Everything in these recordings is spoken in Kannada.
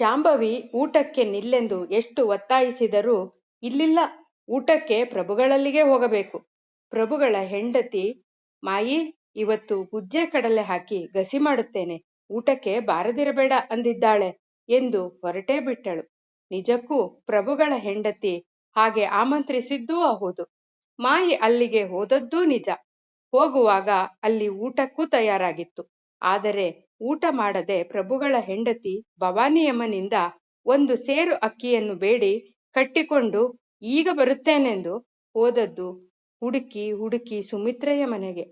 ಶಾಂಭವಿ ಊಟಕ್ಕೆ ನಿಲ್ಲೆಂದು ಎಷ್ಟು ಒತ್ತಾಯಿಸಿದರೂ ಇಲ್ಲಿಲ್ಲ. ಊಟಕ್ಕೆ ಪ್ರಭುಗಳಲ್ಲಿಗೆ ಹೋಗಬೇಕು. ಪ್ರಭುಗಳ ಹೆಂಡತಿ ಮಾಯಿ ಇವತ್ತು ಗುಜ್ಜೆ ಕಡಲೆ ಹಾಕಿ ಗಸಿ ಮಾಡುತ್ತೇನೆ. ಊಟಕ್ಕೆ ಬಾರದಿರಬೇಡ ಅಂದಿದ್ದಾಳೆ ಎಂದು ಹೊರಟೇ ಬಿಟ್ಟಳು. ನಿಜಕ್ಕೂ ಪ್ರಭುಗಳ ಹೆಂಡತಿ ಹಾಗೆ ಆಮಂತ್ರಿಸಿದ್ದೂ ಹೌದು. ಮಾಯಿ ಅಲ್ಲಿಗೆ ಹೋದದ್ದೂ ನಿಜ. ಹೋಗುವಾಗ ಅಲ್ಲಿ ಊಟಕ್ಕೂ ತಯಾರಾಗಿತ್ತು. ಆದರೆ ಊಟ ಮಾಡದೆ ಪ್ರಭುಗಳ ಹೆಂಡತಿ ಭವಾನಿಯಮ್ಮನಿಂದ ಒಂದು ಸೇರು ಅಕ್ಕಿಯನ್ನು ಬೇಡಿ ಕಟ್ಟಿಕೊಂಡು ಈಗ ಬರುತ್ತೇನೆಂದು ಹೋದದ್ದು ಹುಡುಕಿ ಹುಡುಕಿ ಸುಮಿತ್ರೆಯ ಮನೆಗೆ.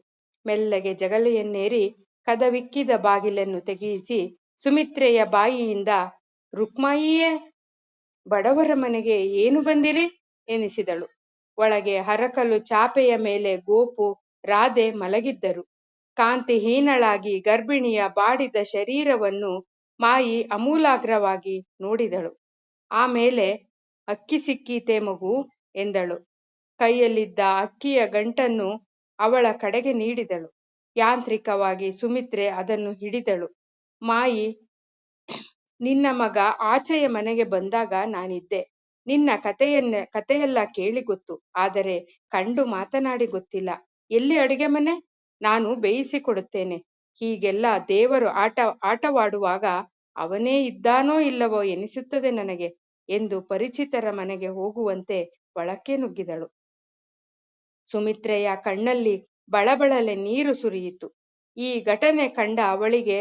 ಮೆಲ್ಲಗೆ ಜಗಲೆಯನ್ನೇರಿ ಕದವಿಕ್ಕಿದ ಬಾಗಿಲನ್ನು ತೆಗೆಯಿಸಿ ಸುಮಿತ್ರೆಯ ಬಾಯಿಯಿಂದ, ರುಕ್ಮಾಯಿಯೇ, ಬಡವರ ಮನೆಗೆ ಏನು ಬಂದಿರಿ? ಎನಿಸಿದಳು. ಒಳಗೆ ಹರಕಲು ಚಾಪೆಯ ಮೇಲೆ ಗೋಪು, ರಾಧೆ ಮಲಗಿದ್ದರು. ಕಾಂತಿಹೀನಳಾಗಿ ಗರ್ಭಿಣಿಯ ಬಾಡಿದ ಶರೀರವನ್ನು ಮಾಯಿ ಅಮೂಲಾಗ್ರವಾಗಿ ನೋಡಿದಳು. ಆಮೇಲೆ ಅಕ್ಕಿ ಸಿಕ್ಕೀತೆ ಮಗು ಎಂದಳು. ಕೈಯಲ್ಲಿದ್ದ ಅಕ್ಕಿಯ ಗಂಟನ್ನು ಅವಳ ಕಡೆಗೆ ನೀಡಿದಳು. ಯಾಂತ್ರಿಕವಾಗಿ ಸುಮಿತ್ರೆ ಅದನ್ನು ಹಿಡಿದಳು. ಮಾಯಿ, ನಿನ್ನ ಮಗ ಆಚೆಯ ಮನೆಗೆ ಬಂದಾಗ ನಾನಿದ್ದೆ. ನಿನ್ನ ಕತೆಯನ್ನ ಕತೆಯೆಲ್ಲ ಕೇಳಿ ಗೊತ್ತು. ಆದರೆ, ಕಂಡು ಮಾತನಾಡಿ ಗೊತ್ತಿಲ್ಲ. ಎಲ್ಲಿ ಅಡುಗೆ ಮನೆ? ನಾನು ಬೇಯಿಸಿಕೊಡುತ್ತೇನೆ ಹೀಗೆಲ್ಲ ದೇವರು ಆಟ, ಆಟವಾಡುವಾಗ ಅವನೇ ಇದ್ದಾನೋ ಇಲ್ಲವೋ ಎನಿಸುತ್ತದೆ ನನಗೆ ಎಂದು ಪರಿಚಿತರ ಮನೆಗೆ ಹೋಗುವಂತೆ ಒಳಕ್ಕೆ ನುಗ್ಗಿದಳು. ಸುಮಿತ್ರೆಯ ಕಣ್ಣಲ್ಲಿ ಬಳಬಳಲೆ ನೀರು ಸುರಿಯಿತು. ಈ ಘಟನೆ ಕಂಡ ಅವಳಿಗೆ,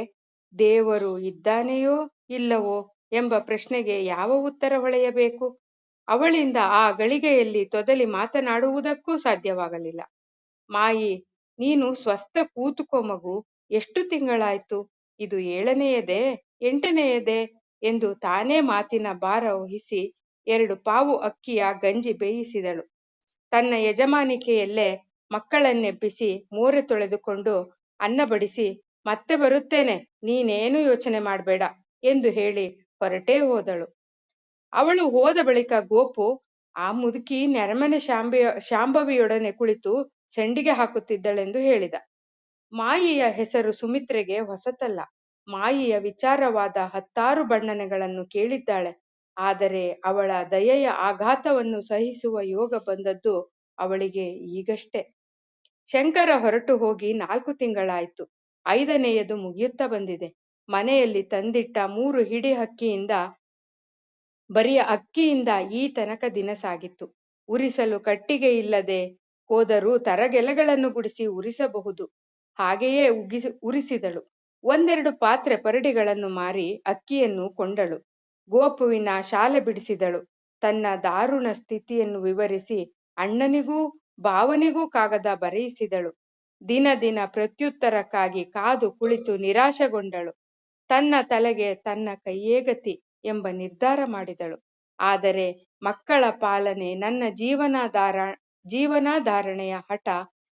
ದೇವರು ಇದ್ದಾನೆಯೋ ಇಲ್ಲವೋ ಎಂಬ ಪ್ರಶ್ನೆಗೆ ಯಾವ ಉತ್ತರ ಹೊಳೆಯಬೇಕು? ಅವಳಿಂದ ಆ ಗಳಿಗೆಯಲ್ಲಿ ತೊದಲಿ ಮಾತನಾಡುವುದಕ್ಕೂ ಸಾಧ್ಯವಾಗಲಿಲ್ಲ. ಮಾಯಿ ನೀನು ಸ್ವಸ್ಥ ಕೂತುಕೋ ಮಗು, ಎಷ್ಟು ತಿಂಗಳಾಯ್ತು? ಇದು ಏಳನೆಯದೇ, ಎಂಟನೆಯದೇ ಎಂದು ತಾನೇ ಮಾತಿನ ಭಾರ ವಹಿಸಿ ಎರಡು ಪಾವು ಅಕ್ಕಿಯ ಗಂಜಿ ಬೇಯಿಸಿದಳು. ತನ್ನ ಯಜಮಾನಿಕೆಯಲ್ಲೇ ಮಕ್ಕಳನ್ನೆಬ್ಬಿಸಿ ಮೋರೆ ತೊಳೆದುಕೊಂಡು ಅನ್ನ ಬಡಿಸಿ ಮತ್ತೆ ಬರುತ್ತೇನೆ, ನೀನೇನು ಯೋಚನೆ ಮಾಡಬೇಡ ಎಂದು ಹೇಳಿ ಹೊರಟೇ ಹೋದಳು. ಅವಳು ಹೋದ ಬಳಿಕ ಗೋಪು ಆ ಮುದುಕಿ ನೆರಮನೆ ಶಾಂಬಿಯ, ಶಾಂಭವಿಯೊಡನೆ ಕುಳಿತು ಸೆಂಡಿಗೆ ಹಾಕುತ್ತಿದ್ದಳೆಂದು ಹೇಳಿದ. ಮಾಯಿಯ ಹೆಸರು ಸುಮಿತ್ರೆಗೆ ಹೊಸತಲ್ಲ. ಮಾಯಿಯ ವಿಚಾರವಾದ ಹತ್ತಾರು ಬಣ್ಣನೆಗಳನ್ನು ಕೇಳಿದ್ದಾಳೆ. ಆದರೆ ಅವಳ ದಯೆಯ ಆಘಾತವನ್ನು ಸಹಿಸುವ ಯೋಗ ಬಂದದ್ದು ಅವಳಿಗೆ ಈಗಷ್ಟೇ. ಶಂಕರ ಹೊರಟು ಹೋಗಿ ನಾಲ್ಕು ತಿಂಗಳಾಯ್ತು. ಐದನೆಯದು ಮುಗಿಯುತ್ತಾ ಬಂದಿದೆ. ಮನೆಯಲ್ಲಿ ತಂದಿಟ್ಟ ಮೂರು ಹಿಡಿ ಹಕ್ಕಿಯಿಂದ ಬರಿಯ ಅಕ್ಕಿಯಿಂದ ಈ ತನಕ ದಿನ ಸಾಗಿತ್ತು. ಉರಿಸಲು ಕಟ್ಟಿಗೆ ಇಲ್ಲದೆ ಹೋದರೂ ತರಗೆಲೆಗಳನ್ನು ಗುಡಿಸಿ ಉರಿಸಬಹುದು. ಹಾಗೆಯೇ ಉಗಿಸಿ, ಉರಿಸಿದಳು. ಒಂದೆರಡು ಪಾತ್ರೆ ಪರಡಿಗಳನ್ನು ಮಾರಿ ಅಕ್ಕಿಯನ್ನು ಕೊಂಡಳು. ಗೋಪುವಿನ ಶಾಲೆ ಬಿಡಿಸಿದಳು. ತನ್ನ ದಾರುಣ ಸ್ಥಿತಿಯನ್ನು ವಿವರಿಸಿ ಅಣ್ಣನಿಗೂ ಭಾವನೆಗೂ ಕಾಗದ ಬರೆಯಿಸಿದಳು. ದಿನ ದಿನ ಪ್ರತ್ಯುತ್ತರಕ್ಕಾಗಿ ಕಾದು ಕುಳಿತು ನಿರಾಶೆಗೊಂಡಳು. ತನ್ನ ತಲೆಗೆ ತನ್ನ ಕೈಯೇ ಗತಿ ಎಂಬ ನಿರ್ಧಾರ ಮಾಡಿದಳು. ಆದರೆ ಮಕ್ಕಳ ಪಾಲನೆ ನನ್ನ ಜೀವನಾಧಾರ ಜೀವನಾಧಾರಣೆಯ ಹಠ,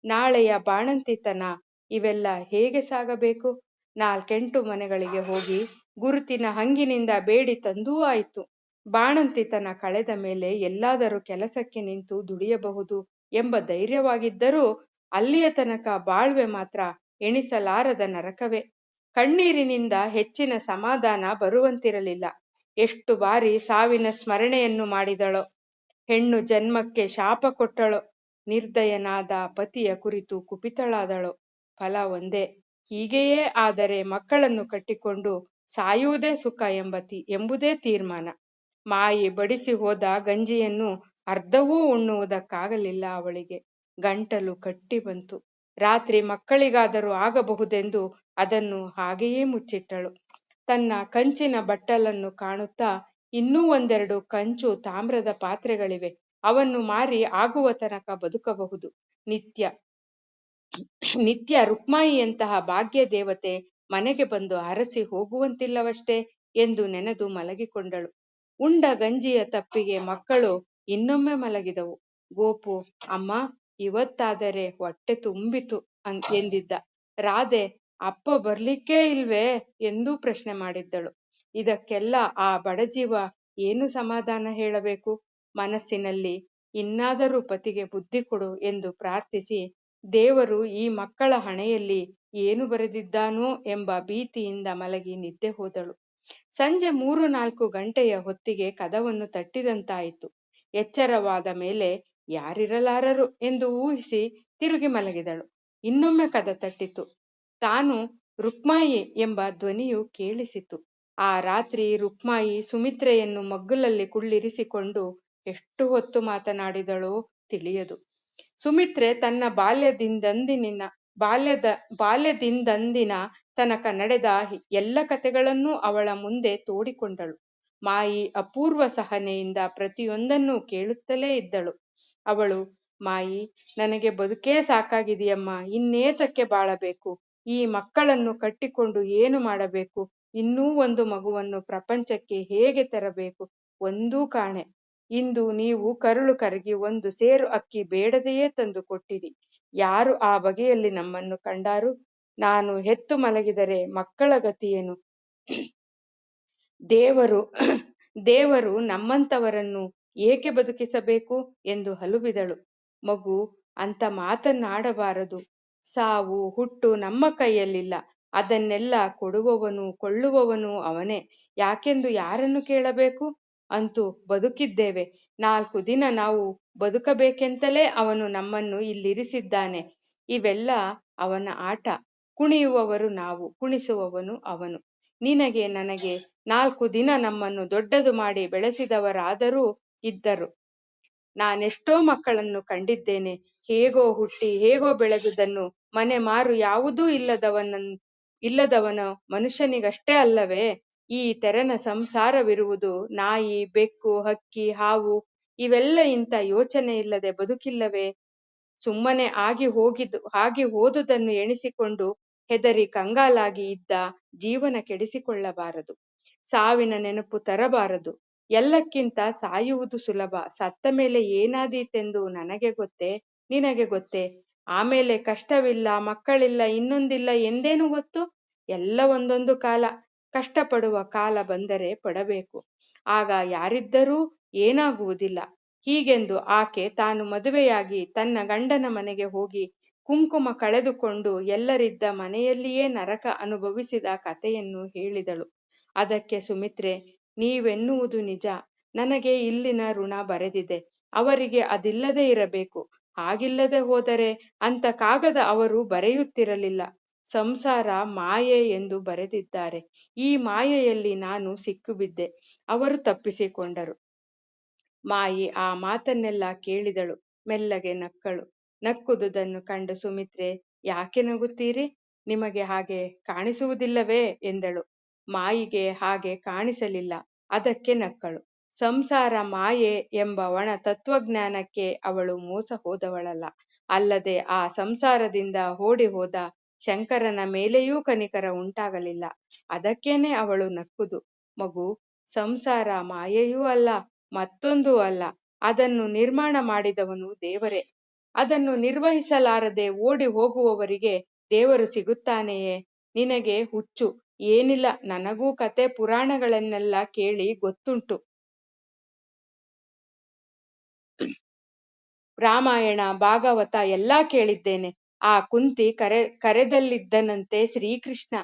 ನಾಳೆಯ ಬಾಣಂತಿತನ, ಇವೆಲ್ಲ ಹೇಗೆ ಸಾಗಬೇಕು? ನಾಲ್ಕೆಂಟು ಮನೆಗಳಿಗೆ ಹೋಗಿ ಗುರುತಿನ ಹಂಗಿನಿಂದ ಬೇಡಿ ತಂದೂ ಆಯಿತು. ಬಾಣಂತಿತನ ಕಳೆದ ಮೇಲೆ ಎಲ್ಲಾದರೂ ಕೆಲಸಕ್ಕೆ ನಿಂತು ದುಡಿಯಬಹುದು ಎಂಬ ಧೈರ್ಯವಾಗಿದ್ದರೂ ಅಲ್ಲಿಯ ತನಕ ಬಾಳ್ವೆ ಮಾತ್ರ ಎಣಿಸಲಾರದ ನರಕವೇ. ಕಣ್ಣೀರಿನಿಂದ ಹೆಚ್ಚಿನ ಸಮಾಧಾನ ಬರುವಂತಿರಲಿಲ್ಲ. ಎಷ್ಟು ಬಾರಿ ಸಾವಿನ ಸ್ಮರಣೆಯನ್ನು ಮಾಡಿದಳೋ. ಹೆಣ್ಣು ಜನ್ಮಕ್ಕೆ ಶಾಪ ಕೊಟ್ಟಳು. ನಿರ್ದಯನಾದ ಪತಿಯ ಕುರಿತು ಕುಪಿತಳಾದಳು. ಫಲ ಒಂದೇ. ಹೀಗೆಯೇ ಆದರೆ ಮಕ್ಕಳನ್ನು ಕಟ್ಟಿಕೊಂಡು ಸಾಯುವುದೇ ಸುಖ ಎಂಬತಿ, ಎಂಬುದೇ ತೀರ್ಮಾನ. ಮಾಯಿ ಬಡಿಸಿ ಹೋದ ಗಂಜಿಯನ್ನು ಅರ್ಧವೂ ಉಣ್ಣುವುದಕ್ಕಾಗಲಿಲ್ಲ ಅವಳಿಗೆ. ಗಂಟಲು ಕಟ್ಟಿ ಬಂತು. ರಾತ್ರಿ ಮಕ್ಕಳಿಗಾದರೂ ಆಗಬಹುದೆಂದು ಅದನ್ನು ಹಾಗೆಯೇ ಮುಚ್ಚಿಟ್ಟಳು. ತನ್ನ ಕಂಚಿನ ಬಟ್ಟಲನ್ನು ಕಾಣುತ್ತಾ ಇನ್ನೂ ಒಂದೆರಡು ಕಂಚು ತಾಮ್ರದ ಪಾತ್ರೆಗಳಿವೆ. ಅವನ್ನು ಮಾರಿ ಆಗುವ ತನಕ ಬದುಕಬಹುದು. ನಿತ್ಯ. ನಿತ್ಯ ರುಕ್ಮಾಯಿಯಂತಹ ಭಾಗ್ಯ ದೇವತೆ ಮನೆಗೆ ಬಂದು ಅರಸಿ ಹೋಗುವಂತಿಲ್ಲವಷ್ಟೇ ಎಂದು ನೆನೆದು ಮಲಗಿಕೊಂಡಳು. ಉಂಡ ಗಂಜಿಯ ತಪ್ಪಿಗೆ ಮಕ್ಕಳು ಇನ್ನೊಮ್ಮೆ ಮಲಗಿದವು. ಗೋಪು, ಅಮ್ಮ, ಇವತ್ತಾದರೆ ಹೊಟ್ಟೆ ತುಂಬಿತು ಅಂತ ಎಂದಿದ್ದ. ರಾಧೆ, ಅಪ್ಪ ಬರ್ಲಿಕ್ಕೇ ಇಲ್ವೇ? ಎಂದೂ ಪ್ರಶ್ನೆ ಮಾಡಿದ್ದಳು. ಇದಕ್ಕೆಲ್ಲ ಆ ಬಡಜೀವ ಏನು ಸಮಾಧಾನ ಹೇಳಬೇಕು? ಮನಸ್ಸಿನಲ್ಲಿ ಇನ್ನಾದರೂ ಪತಿಗೆ ಬುದ್ಧಿ ಕೊಡು ಎಂದು ಪ್ರಾರ್ಥಿಸಿ, ದೇವರು ಈ ಮಕ್ಕಳ ಹಣೆಯಲ್ಲಿ ಏನು ಬರೆದಿದ್ದಾನೋ ಎಂಬ ಭೀತಿಯಿಂದ ಮಲಗಿ ನಿದ್ದೆ ಹೋದಳು. ಸಂಜೆ ಮೂರು ನಾಲ್ಕು ಗಂಟೆಯ ಹೊತ್ತಿಗೆ ಕದವನ್ನು ತಟ್ಟಿದಂತಾಯಿತು. ಎಚ್ಚರವಾದ ಮೇಲೆ ಯಾರಿರಲಾರರು ಎಂದು ಊಹಿಸಿ ತಿರುಗಿ ಮಲಗಿದಳು. ಇನ್ನೊಮ್ಮೆ ಕದ ತಟ್ಟಿತು. ತಾನು ರುಕ್ಮಾಯಿ ಎಂಬ ಧ್ವನಿಯು ಕೇಳಿಸಿತು. ಆ ರಾತ್ರಿ ರುಕ್ಮಾಯಿ ಸುಮಿತ್ರೆಯನ್ನು ಮಗ್ಗುಲಲ್ಲಿ ಕುಳ್ಳಿರಿಸಿಕೊಂಡು ಎಷ್ಟು ಹೊತ್ತು ಮಾತನಾಡಿದಳೋ ತಿಳಿಯದು. ಸುಮಿತ್ರೆ ತನ್ನ ಬಾಲ್ಯದಿಂದಂದಿನ ಬಾಲ್ಯದ, ಬಾಲ್ಯದಿಂದಂದಿನ ತನಕ ನಡೆದ ಎಲ್ಲ ಕಥೆಗಳನ್ನೂ ಅವಳ ಮುಂದೆ ತೋಡಿಕೊಂಡಳು. ಮಾಯಿ ಅಪೂರ್ವ ಸಹನೆಯಿಂದ ಪ್ರತಿಯೊಂದನ್ನು ಕೇಳುತ್ತಲೇ ಇದ್ದಳು. ಅವಳು, ಮಾಯಿ, ನನಗೆ ಬದುಕೇ ಸಾಕಾಗಿದೆಯಮ್ಮ, ಇನ್ನೇತಕ್ಕೆ ಬಾಳಬೇಕು. ಈ ಮಕ್ಕಳನ್ನು ಕಟ್ಟಿಕೊಂಡು ಏನು ಮಾಡಬೇಕು? ಇನ್ನೂ ಒಂದು ಮಗುವನ್ನು ಪ್ರಪಂಚಕ್ಕೆ ಹೇಗೆ ತರಬೇಕು? ಒಂದೂ ಕಾಣೆ. ಇಂದು ನೀವು ಕರುಳು ಕರಗಿ ಒಂದು ಸೇರು ಅಕ್ಕಿ ಬೇಡದೆಯೇ ತಂದು ಕೊಟ್ಟಿರಿ ಯಾರು ಆ ಬಗೆಯಲ್ಲಿ ನಮ್ಮನ್ನು ಕಂಡಾರು? ನಾನು ಹೆತ್ತು ಮಲಗಿದರೆ ಮಕ್ಕಳ ಗತಿಯೇನು? ದೇವರು ದೇವರು ನಮ್ಮಂತವರನ್ನು ಏಕೆ ಬದುಕಿಸಬೇಕು ಎಂದು ಹಲುಬಿದಳು. ಮಗು ಅಂತ ಮಾತನ್ನಾಡಬಾರದು. ಸಾವು ಹುಟ್ಟು ನಮ್ಮ ಕೈಯಲ್ಲಿಲ್ಲ. ಅದನ್ನೆಲ್ಲ ಕೊಡುವವನು, ಕೊಳ್ಳುವವನು ಅವನೇ. ಯಾಕೆಂದು ಯಾರನ್ನು ಕೇಳಬೇಕು? ಅಂತೂ ಬದುಕಿದ್ದೇವೆ. ನಾಲ್ಕು ದಿನ ನಾವು ಬದುಕಬೇಕೆಂತಲೇ ಅವನು ನಮ್ಮನ್ನು ಇಲ್ಲಿರಿಸಿದ್ದಾನೆ. ಇವೆಲ್ಲ ಅವನ ಆಟ. ಕುಣಿಯುವವರು ನಾವು, ಕುಣಿಸುವವನು ಅವನು. ನಿನಗೆ ನನಗೆ ನಾಲ್ಕು ದಿನ ನಮ್ಮನ್ನು ದೊಡ್ಡದು ಮಾಡಿ ಬೆಳೆಸಿದವರಾದರೂ ಇದ್ದರು. ನಾನೆಷ್ಟೋ ಮಕ್ಕಳನ್ನು ಕಂಡಿದ್ದೇನೆ. ಹೇಗೋ ಹುಟ್ಟಿ, ಹೇಗೋ ಬೆಳೆದುದನ್ನು ಮನೆ ಮಾರು ಯಾವುದೂ ಇಲ್ಲದವನನ್ ಇಲ್ಲದವನ ಮನುಷ್ಯನಿಗಷ್ಟೇ ಅಲ್ಲವೇ, ಈ ತೆರನ ಸಂಸಾರವಿರುವುದು ನಾಯಿ, ಬೆಕ್ಕು, ಹಕ್ಕಿ, ಹಾವು, ಇವೆಲ್ಲ ಇಂಥ ಯೋಚನೆ ಇಲ್ಲದೆ ಬದುಕಿಲ್ಲವೇ? ಸುಮ್ಮನೆ ಆಗಿ ಹೋಗಿದ್ದು, ಆಗಿ ಹೋದುದನ್ನು ಎಣಿಸಿಕೊಂಡು ಹೆದರಿ ಕಂಗಾಲಾಗಿ ಇದ್ದ ಜೀವನ ಕೆಡಿಸಿಕೊಳ್ಳಬಾರದು. ಸಾವಿನ ನೆನಪು ತರಬಾರದು. ಎಲ್ಲಕ್ಕಿಂತ ಸಾಯುವುದು ಸುಲಭ. ಸತ್ತ ಮೇಲೆ ಏನಾದೀತೆಂದು ನನಗೆ ಗೊತ್ತೇ, ನಿನಗೆ ಗೊತ್ತೇ? ಆಮೇಲೆ ಕಷ್ಟವಿಲ್ಲ, ಮಕ್ಕಳಿಲ್ಲ, ಇನ್ನೊಂದಿಲ್ಲ, ಎಂದೇನು ಗೊತ್ತು? ಎಲ್ಲ ಒಂದೊಂದು ಕಾಲ. ಕಷ್ಟಪಡುವ ಕಾಲ ಬಂದರೆ ಪಡಬೇಕು. ಆಗ ಯಾರಿದ್ದರೂ ಏನಾಗುವುದಿಲ್ಲ. ಹೀಗೆಂದು ಆಕೆ ತಾನು ಮದುವೆಯಾಗಿ ತನ್ನ ಗಂಡನ ಮನೆಗೆ ಹೋಗಿ ಕುಂಕುಮ ಕಳೆದುಕೊಂಡು ಎಲ್ಲರಿದ್ದ ಮನೆಯಲ್ಲಿಯೇ ನರಕ ಅನುಭವಿಸಿದ ಕಥೆಯನ್ನು ಹೇಳಿದಳು. ಅದಕ್ಕೆ ಸುಮಿತ್ರೆ, ನೀವೆನ್ನುವುದು ನಿಜ. ನನಗೆ ಇಲ್ಲಿನ ಋಣ ಬರೆದಿದೆ. ಅವರಿಗೆ ಅದಿಲ್ಲದೆ ಇರಬೇಕು. ಹಾಗಿಲ್ಲದೆ ಹೋದರೆ ಅಂತ ಕಾಗದ ಅವರು ಬರೆಯುತ್ತಿರಲಿಲ್ಲ. ಸಂಸಾರ ಮಾಯೆ ಎಂದು ಬರೆದಿದ್ದಾರೆ. ಈ ಮಾಯೆಯಲ್ಲಿ ನಾನು ಸಿಕ್ಕುಬಿದ್ದೆ. ಅವರು ತಪ್ಪಿಸಿಕೊಂಡರು. ಮಾಯಿ ಆ ಮಾತನ್ನೆಲ್ಲ ಕೇಳಿದಳು. ಮೆಲ್ಲಗೆ ನಕ್ಕಳು. ನಕ್ಕುದುದನ್ನು ಕಂಡು ಸುಮಿತ್ರೆ, ಯಾಕೆ ನಗುತ್ತೀರಿ? ನಿಮಗೆ ಹಾಗೆ ಕಾಣಿಸುವುದಿಲ್ಲವೇ? ಎಂದಳು. ಮಾಯಿಗೆ ಹಾಗೆ ಕಾಣಿಸಲಿಲ್ಲ. ಅದಕ್ಕೆ ನಕ್ಕಳು. ಸಂಸಾರ ಮಾಯೆ ಎಂಬ ಒಣ ತತ್ವಜ್ಞಾನಕ್ಕೆ ಅವಳು ಮೋಸ ಹೋದವಳಲ್ಲ. ಅಲ್ಲದೆ ಆ ಸಂಸಾರದಿಂದ ಓಡಿ ಹೋದ ಶಂಕರನ ಮೇಲೆಯೂ ಕನಿಕರ ಉಂಟಾಗಲಿಲ್ಲ. ಅದಕ್ಕೇನೆ ಅವಳು ನಕ್ಕುದು. ಮಗು, ಸಂಸಾರ ಮಾಯೆಯೂ ಅಲ್ಲ, ಮತ್ತೊಂದೂ ಅಲ್ಲ. ಅದನ್ನು ನಿರ್ಮಾಣ ಮಾಡಿದವನು ದೇವರೇ. ಅದನ್ನು ನಿರ್ವಹಿಸಲಾರದೆ ಓಡಿ ಹೋಗುವವರಿಗೆ ದೇವರು ಸಿಗುತ್ತಾನೆಯೇ? ನಿನಗೆ ಹುಚ್ಚು. ಏನಿಲ್ಲ, ನನಗೂ ಕತೆ ಪುರಾಣಗಳನ್ನೆಲ್ಲ ಕೇಳಿ ಗೊತ್ತುಂಟು. ರಾಮಾಯಣ, ಭಾಗವತ ಎಲ್ಲಾ ಕೇಳಿದ್ದೇನೆ. ಆ ಕುಂತಿ ಕರೆ, ಕರೆದಲ್ಲಿದ್ದನಂತೆ ಶ್ರೀಕೃಷ್ಣ,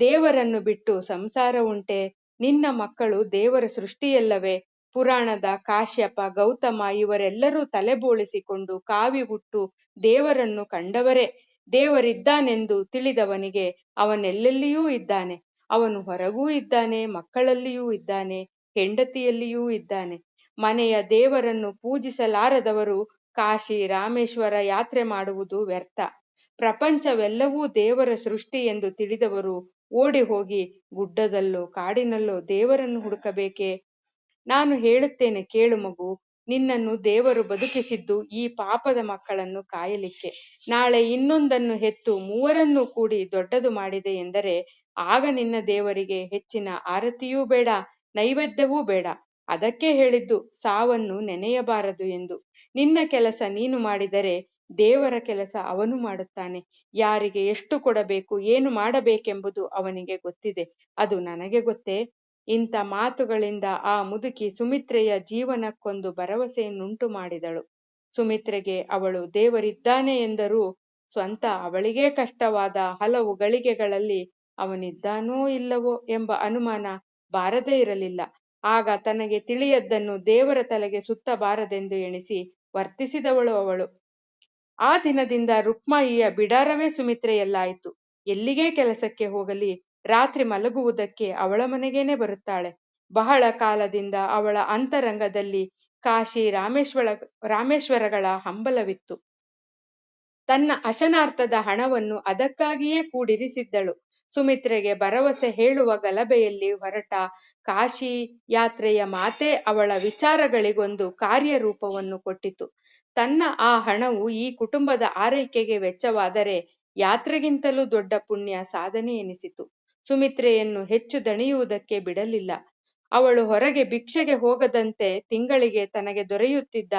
ದೇವರನ್ನು ಬಿಟ್ಟು ಸಂಸಾರ ಉಂಟೆ. ನಿನ್ನ ಮಕ್ಕಳು ದೇವರ ಸೃಷ್ಟಿಯಲ್ಲವೇ? ಪುರಾಣದ ಕಾಶ್ಯಪ, ಗೌತಮ ಇವರೆಲ್ಲರೂ ತಲೆಬೋಳಿಸಿಕೊಂಡು ಕಾವಿ ಹುಟ್ಟು ದೇವರನ್ನು ಕಂಡವರೇ. ದೇವರಿದ್ದಾನೆಂದು ತಿಳಿದವನಿಗೆ ಅವನೆಲ್ಲೆಲ್ಲಿಯೂ ಇದ್ದಾನೆ. ಅವನು ಹೊರಗೂ ಇದ್ದಾನೆ, ಮಕ್ಕಳಲ್ಲಿಯೂ ಇದ್ದಾನೆ, ಹೆಂಡತಿಯಲ್ಲಿಯೂ ಇದ್ದಾನೆ. ಮನೆಯ ದೇವರನ್ನು ಪೂಜಿಸಲಾರದವರು ಕಾಶಿ ರಾಮೇಶ್ವರ ಯಾತ್ರೆ ಮಾಡುವುದು ವ್ಯರ್ಥ. ಪ್ರಪಂಚವೆಲ್ಲವೂ ದೇವರ ಸೃಷ್ಟಿ ಎಂದು ತಿಳಿದವರು ಓಡಿ ಹೋಗಿ ಗುಡ್ಡದಲ್ಲೋ ಕಾಡಿನಲ್ಲೋ ದೇವರನ್ನು ಹುಡುಕಬೇಕೇ? ನಾನು ಹೇಳುತ್ತೇನೆ ಕೇಳು ಮಗು, ನಿನ್ನನ್ನು ದೇವರು ಬದುಕಿಸಿದ್ದು ಈ ಪಾಪದ ಮಕ್ಕಳನ್ನು ಕಾಯಲಿಕ್ಕೆ. ನಾಳೆ ಇನ್ನೊಂದನ್ನು ಹೆತ್ತು ಮೂವರನ್ನು ಕೂಡಿ ದೊಡ್ಡದು ಮಾಡಿದೆ ಎಂದರೆ ಆಗ ನಿನ್ನ ದೇವರಿಗೆ ಹೆಚ್ಚಿನ ಆರತಿಯೂ ಬೇಡ, ನೈವೇದ್ಯವೂ ಬೇಡ. ಅದಕ್ಕೆ ಹೇಳಿದ್ದು, ಸಾವನ್ನು ನೆನೆಯಬಾರದು ಎಂದು. ನಿನ್ನ ಕೆಲಸ ನೀನು ಮಾಡಿದರೆ ದೇವರ ಕೆಲಸ ಅವನು ಮಾಡುತ್ತಾನೆ. ಯಾರಿಗೆ ಎಷ್ಟು ಕೊಡಬೇಕು, ಏನು ಮಾಡಬೇಕೆಂಬುದು ಅವನಿಗೆ ಗೊತ್ತಿದೆ. ಅದು ನನಗೆ ಗೊತ್ತೇ. ಇಂಥ ಮಾತುಗಳಿಂದ ಆ ಮುದುಕಿ ಸುಮಿತ್ರೆಯ ಜೀವನಕ್ಕೊಂದು ಭರವಸೆಯನ್ನುಂಟು ಮಾಡಿದಳು. ಸುಮಿತ್ರೆಗೆ ಅವಳು ದೇವರಿದ್ದಾನೆ ಎಂದರೂ ಸ್ವಂತ ಅವಳಿಗೇ ಕಷ್ಟವಾದ ಹಲವು ಗಳಿಗೆಗಳಲ್ಲಿ ಅವನಿದ್ದಾನೋ ಇಲ್ಲವೋ ಎಂಬ ಅನುಮಾನ ಬಾರದೇ ಇರಲಿಲ್ಲ. ಆಗ ತನಗೆ ತಿಳಿಯದ್ದನ್ನು ದೇವರ ತಲೆಗೆ ಸುತ್ತಬಾರದೆಂದು ಎಣಿಸಿ ವರ್ತಿಸಿದವಳು ಅವಳು. ಆ ದಿನದಿಂದ ರುಕ್ಮಾಯಿಯ ಬಿಡಾರವೇ ಸುಮಿತ್ರೆಯಲ್ಲಾಯಿತು. ಎಲ್ಲಿಗೇ ಕೆಲಸಕ್ಕೆ ಹೋಗಲಿ, ರಾತ್ರಿ ಮಲಗುವುದಕ್ಕೆ ಅವಳ ಮನೆಗೇನೆ ಬರುತ್ತಾಳೆ. ಬಹಳ ಕಾಲದಿಂದ ಅವಳ ಅಂತರಂಗದಲ್ಲಿ ಕಾಶಿ ರಾಮೇಶ್ವರ, ರಾಮೇಶ್ವರಗಳ ಹಂಬಲವಿತ್ತು. ತನ್ನ ಅಶನಾರ್ಥದ ಹಣವನ್ನು ಅದಕ್ಕಾಗಿಯೇ ಕೂಡಿರಿಸಿದ್ದಳು. ಸುಮಿತ್ರೆಗೆ ಭರವಸೆ ಹೇಳುವ ಗಲಭೆಯಲ್ಲಿ ಹೊರಟ ಕಾಶಿ ಯಾತ್ರೆಯ ಮಾತೆ ಅವಳ ವಿಚಾರಗಳಿಗೊಂದು ಕಾರ್ಯರೂಪವನ್ನು ಕೊಟ್ಟಿತು. ತನ್ನ ಆ ಹಣವು ಈ ಕುಟುಂಬದ ಆರೈಕೆಗೆ ವೆಚ್ಚವಾದರೆ ಯಾತ್ರೆಗಿಂತಲೂ ದೊಡ್ಡ ಪುಣ್ಯ ಸಾಧನೆ ಎನಿಸಿತು. ಸುಮಿತ್ರೆಯನ್ನು ಹೆಚ್ಚು ದಣಿಯುವುದಕ್ಕೆ ಬಿಡಲಿಲ್ಲ. ಅವಳು ಹೊರಗೆ ಭಿಕ್ಷೆಗೆ ಹೋಗದಂತೆ ತಿಂಗಳಿಗೆ ತನಗೆ ದೊರೆಯುತ್ತಿದ್ದ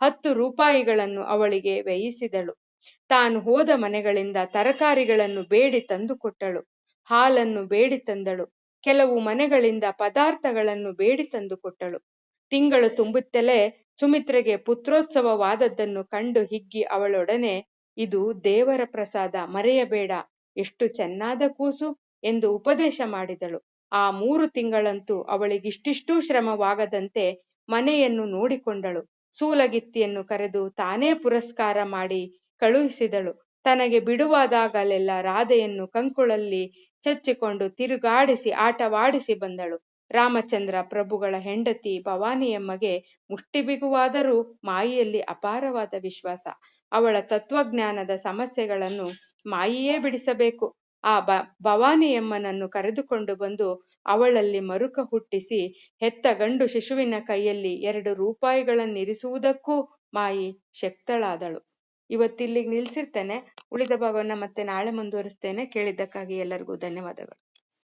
ಹತ್ತು ರೂಪಾಯಿಗಳನ್ನು ಅವಳಿಗೆ ವ್ಯಯಿಸಿದಳು. ತಾನು ಹೋದ ಮನೆಗಳಿಂದ ತರಕಾರಿಗಳನ್ನು ಬೇಡಿ ತಂದುಕೊಟ್ಟಳು ಹಾಲನ್ನು ಬೇಡಿ ತಂದಳು, ಕೆಲವು ಮನೆಗಳಿಂದ ಪದಾರ್ಥಗಳನ್ನು ಬೇಡಿ ತಂದುಕೊಟ್ಟಳು ತಿಂಗಳು ತುಂಬುತ್ತಲೇ ಸುಮಿತ್ರೆಗೆ ಪುತ್ರೋತ್ಸವವಾದದ್ದನ್ನು ಕಂಡು ಹಿಗ್ಗಿ ಅವಳೊಡನೆ, ಇದು ದೇವರ ಪ್ರಸಾದ, ಮರೆಯಬೇಡ, ಎಷ್ಟು ಚೆನ್ನಾದ ಕೂಸು ಎಂದು ಉಪದೇಶ ಮಾಡಿದಳು. ಆ ಮೂರು ತಿಂಗಳಂತೂ ಅವಳಿಗಿಷ್ಟಿಷ್ಟೂ ಶ್ರಮವಾಗದಂತೆ ಮನೆಯನ್ನು ನೋಡಿಕೊಂಡಳು. ಸೂಲಗಿತ್ತಿಯನ್ನು ಕರೆದು ತಾನೇ ಪುರಸ್ಕಾರ ಮಾಡಿ ಕಳುಹಿಸಿದಳು. ತನಗೆ ಬಿಡುವಾದಾಗಲೆಲ್ಲ ರಾಧೆಯನ್ನು ಕಂಕುಳಲ್ಲಿ ಚಚ್ಚಿಕೊಂಡು ತಿರುಗಾಡಿಸಿ ಆಟವಾಡಿಸಿ ಬಂದಳು. ರಾಮಚಂದ್ರ ಪ್ರಭುಗಳ ಹೆಂಡತಿ ಭವಾನಿಯಮ್ಮಗೆ ಮುಷ್ಟಿಬಿಗುವಾದರೂ ಮಾಯಿಯಲ್ಲಿ ಅಪಾರವಾದ ವಿಶ್ವಾಸ. ಅವಳ ತತ್ವಜ್ಞಾನದ ಸಮಸ್ಯೆಗಳನ್ನು ಮಾಯಿಯೇ ಬಿಡಿಸಬೇಕು. ಆ ಬ ಭವಾನಿಯಮ್ಮನನ್ನು ಕರೆದುಕೊಂಡು ಬಂದು ಅವಳಲ್ಲಿ ಮರುಕ ಹುಟ್ಟಿಸಿ ಹೆತ್ತ ಗಂಡು ಶಿಶುವಿನ ಕೈಯಲ್ಲಿ ಎರಡು ರೂಪಾಯಿಗಳನ್ನಿರಿಸುವುದಕ್ಕೂ ಮಾಯಿ ಶಕ್ತಳಾದಳು. ಇವತ್ತಿಲ್ಲಿಗೆ ನಿಲ್ಸಿರ್ತೇನೆ. ಉಳಿದ ಭಾಗವನ್ನ ಮತ್ತೆ ನಾಳೆ ಮುಂದುವರಿಸ್ತೇನೆ. ಕೇಳಿದ್ದಕ್ಕಾಗಿ ಎಲ್ಲರಿಗೂ ಧನ್ಯವಾದಗಳು.